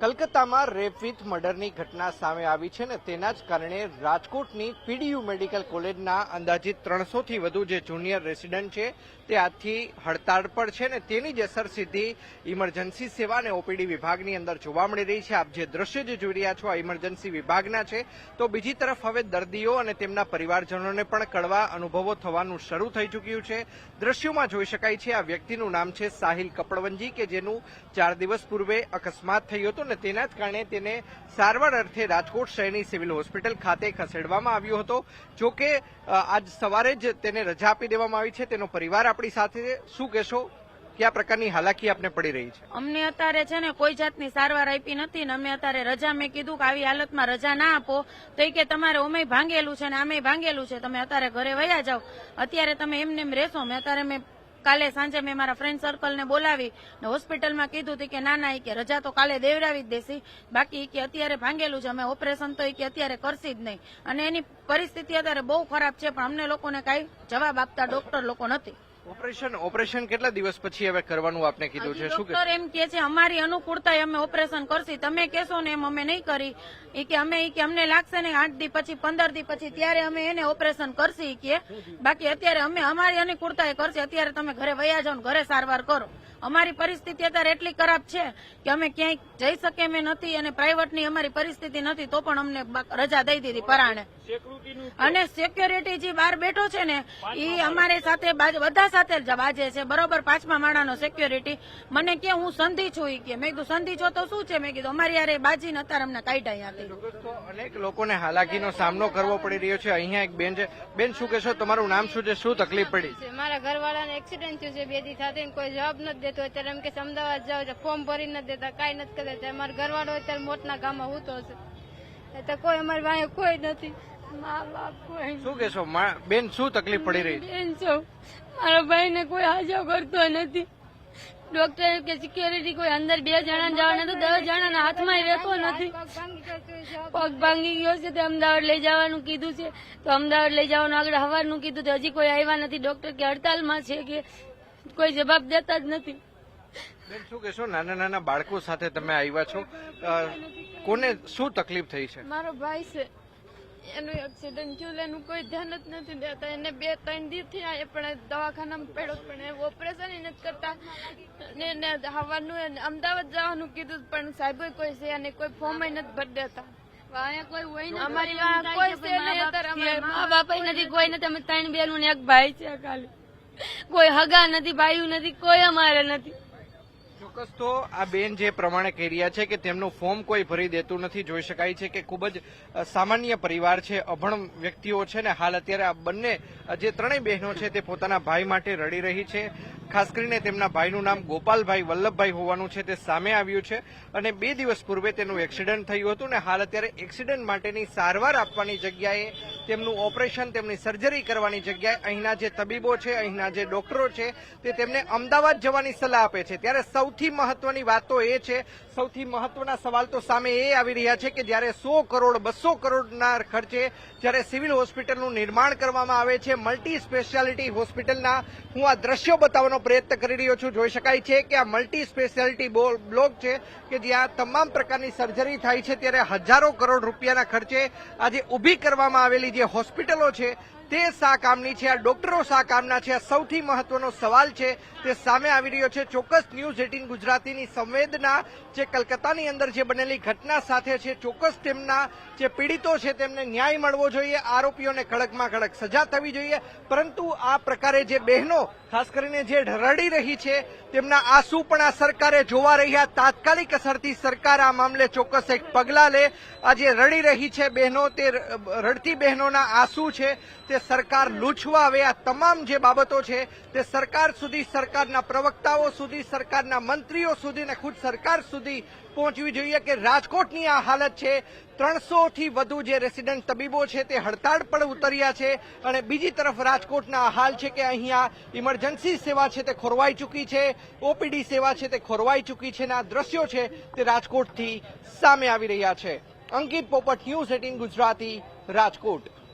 કલકત્તામાં rape with મર્ડરની ઘટના સામે આવી છે ને તેના જ કારણે રાજકોટની પીડીયુ મેડિકલ કોલેજના અંદાજિત ત્રણસો થી વધુ જે જુનિયર રેસિડન્ટ છે તે આજથી હડતાળ પર છે ને તેની જ અસર સીધી ઇમરજન્સી સેવા અને ઓપીડી વિભાગની અંદર જોવા મળી રહી છે. આપ જે દ્રશ્ય જે જોઈ રહ્યા છો આ ઇમરજન્સી વિભાગના છે. તો બીજી તરફ હવે દર્દીઓ અને તેમના પરિવારજનોને પણ કડવા અનુભવો થવાનું શરૂ થઈ ચૂક્યું છે. દ્રશ્યોમાં જોઈ શકાય છે આ વ્યક્તિનું નામ છે સાહિલ કપડવંજી કે જેનું ચાર દિવસ પૂર્વે અકસ્માત થયો હતું ને તેના જ કારણે તેને સારવાર અર્થે રાજકોટ શહેરની સિવિલ હોસ્પિટલ ખાતે ખસેડવામાં આવ્યો હતો. જો કે આજ સવારે જ તેને રજા આપી દેવામાં આવી છે. તેનો પરિવાર આપણી સાથે શું કહેશો? કયા પ્રકારની હાલાકી આપને પડી રહી છે? અમને અત્યારે છે ને કોઈ જાતની સારવાર આપી નથી ને અમે અત્યારે રજા મેં કીધું કે આવી હાલતમાં રજા ના આપો. તો એ કે તમારે ઓમેય ભાંગેલું છે ને આમેય ભાંગેલું છે. તમે અત્યારે ઘરે વયા જાઓ. અત્યારે તમે એમને એમ રહેશો. મેં અત્યારે મેં કાલે સાંજે મેં મારા ફ્રેન્ડ સર્કલને બોલાવી ને હોસ્પિટલમાં કીધું હતું કે, ના ના કે રજા તો કાલે દેવડાવી જ દેશે. બાકી કે અત્યારે ભાંગેલું છે, અમે ઓપરેશન તો કે અત્યારે કરશી જ નહીં. અને એની પરિસ્થિતિ અત્યારે બહુ ખરાબ છે, પણ અમને લોકોને કાંઈ જવાબ આપતા ડોક્ટર લોકો નથી. ઓપરેશન ઓપરેશન કેટલા દિવસ પછી હવે કરવાનું આપને કીધું છે? શું ડોક્ટર એમ કે છે અમારી અનુકૂળતા અમે ઓપરેશન કરશી. તમે કહેશો ને એમ અમે નહીં કરી. એ કે અમે કે અમને લાગશે ને આઠ દી પછી પંદર દી પછી ત્યારે અમે એને ઓપરેશન કરશી. કે બાકી અત્યારે અમે અમારી અનુકૂળતા એ કરશે. અત્યારે તમે ઘરે વયા જાઓ ઘરે સારવાર કરો. અમારી પરિસ્થિતિ અત્યારે એટલી ખરાબ છે કે અમે ક્યાંય જઈ શકીએ મેં નથી અને પ્રાઇવેટની અમારી પરિસ્થિતિ નથી તો પણ અમને રજા દઈ દીધી પરાણે. અને સિક્યોરિટી જે બહાર બેઠો છે ને એ અમારી સાથે બધા સાથે જ બાજે છે બરોબર? પાંચમા માળાનો સિક્યોરિટી મને કે હું સંધિ છું ઈ કે. મેં કીધું સંધિ છો તો શું છે? મેં કીધું અમારી યારે બાજીને અત્યારે અમને કાઢ્યા અહીંયાથી અનેક લોકોને હાલાકીનો સામનો કરવો પડી રહ્યો છે. અહીંયા એક બેન છે. બેન શું કહેશો? તમારું નામ શું છે? શું તકલીફ પડી? છે. મારા ઘરવાળાને એક્સિડન્ટ થયું છે બે દી સાથે કોઈ જવાબ નથી દેતો અત્યારે એમ કે અમદાવાદ જાવ છે ફોર્મ ભરી નથી દેતા કાંઈ નથી કરતા. મારો ઘરવાળો અત્યારે મોટના ગામમાં હૂતો છે એટલે કોઈ અમારી વાંહે કોઈ નથી. મા બાપ કોઈ શું કહેશો બેન શું તકલીફ પડી રહી? બેન છો. મારા ભાઈને કોઈ હાજર કરતો નથી. ડોક્ટર કે સિક્યોરિટી કોઈ અંદર બે જણા જવાના તો દસ જણાના હાથમાં રહેતો નથી. પગ ભાંગી ગયો છે તે અમદાવાદ લઈ જવાનું કીધું છે. તો અમદાવાદ લઈ જવાનું આગળ હવારનું કીધું તો હજી કોઈ આવ્યા નથી. ડોક્ટર કે હડતાલમાં છે કે કોઈ જવાબ દેતા જ નથી. બેન શું કહેશો? નાના નાના બાળકો સાથે તમે આવ્યા છો. કોને શું તકલીફ થઈ છે? મારો ભાઈ છે. એનું એક્સિડન્ટ થયું એનું કોઈ ધ્યાન જ નથી દેતા. એને બે ત્રણ દી થયા પણ દવાખાનામાં પડ્યો પણ એ ઓપરેશન ય નથી કરતા. ને એને હવાનું અમદાવાદ જવાનું કીધું પણ સાહેબ કોઈ છે અને કોઈ ફોર્મ નથી ભરી દેતા. કોઈ હોય અમારી કોઈ છે નહીં મા બાપ નથી કોઈ નથી. અમે ત્રણ બેનું ને એક ભાઈ છે ખાલી. કોઈ હગા નથી ભાઈ નથી, કોઈ અમારે નથી. ચોક્કસ તો આ બેન જે પ્રમાણે કહી રહ્યા છે કે તેમનું ફોર્મ કોઈ ભરી દેતું નથી, જોઈ શકાય છે કે ખૂબ જ સામાન્ય પરિવાર છે, અભણ વ્યક્તિઓ છે ને હાલ અત્યારે આ બંને જે ત્રણેય બહેનો છે તે પોતાના ભાઈ માટે રડી રહી છે. ખાસ કરીને તેમના ભાઈનું નામ ગોપાલભાઈ વલ્લભભાઈ હોવાનું છે તે સામે આવ્યું છે અને બે દિવસ પૂર્વે તેનું એક્સિડન્ટ થયું હતું ને હાલ અત્યારે એક્સિડન્ટ માટેની સારવાર આપવાની જગ્યાએ તેમનું ઓપરેશન, તેમની સર્જરી કરવાની જગ્યાએ અહીંના જે તબીબો છે, અહીંના જે ડોક્ટરો છે, તે તેમને અમદાવાદ જવાની સલાહ આપે છે. ત્યારે સૌથી મહત્વની વાત એ છે, સૌથી મહત્વના સવાલ તો સામે એ આવી રહ્યા છે કે જ્યારે સો કરોડ, બસો કરોડના ખર્ચે જ્યારે સિવિલ હોસ્પિટલનું નિર્માણ કરવામાં આવે છે, મલ્ટી સ્પેશિયાલિટી હોસ્પિટલના, હું આ દ્રશ્યો બતાવવાનો પ્રયત્ન કરી રહ્યો છું. જોઈ શકાય છે કે આ મલ્ટી સ્પેશિયાલિટી બ્લોક છે કે જ્યાં તમામ પ્રકારની સર્જરી થાય છે, ત્યારે હજારો કરોડ રૂપિયાના ખર્ચે આજે ઊભી કરવામાં આવેલી જે હોસ્પિટલો છે તે શા કામની છે? આ ડોક્ટરો શા કામના છે? આ સૌથી મહત્વનો સવાલ છે. તે સામે આવી રહ્યો છે ચોક્કસ ન્યૂઝ એટીન ગુજરાતીની સંવેદના, જે કલકત્તાની અંદર જે બનેલી ઘટના સાથે છે, ચોક્કસ તેમના જે પીડિતો છે તેમને ન્યાય મળવો જોઈએ, આરોપીઓને કડકમાં કડક સજા થવી જોઈએ. પરંતુ આ પ્રકારે જે બહેનો, ખાસ કરીને જે રડી રહી છે, તેમના આંસુ પણ આ સરકારે જોવા રહ્યા. તાત્કાલિક અસરથી સરકાર આ મામલે ચોક્કસ એક પગલાં લે. આ જે રડી રહી છે બહેનો, તે રડતી બહેનોના આંસુ છે, તે સરકાર લૂછવા આવે તમામ જે બાબતો છે, તે સરકાર સુધી, સરકારના પ્રવક્તાઓ સુધી, સરકારના મંત્રીઓ સુધી અને ખુદ સરકાર સુધી પહોંચવી જોઈએ કે રાજકોટની આ હાલત છે. ત્રણસો થી વધુ જે રેસિડન્ટ તબીબો છે, તે હડતાળ પર ઉતર્યા છે અને બીજી તરફ રાજકોટના હાલ છે કે અહીંયા ઇમરજન્સી સેવા છે, તે ખોરવાઈ ચૂકી છે. ઓપીડી સેવા છે, તે ખોરવાઈ ચૂકી છે આ દ્રશ્યો છે, તે રાજકોટથી સામે આવી રહ્યા છે. અંકિત પોપટ, ન્યૂઝ એટીન ગુજરાતી, રાજકોટ.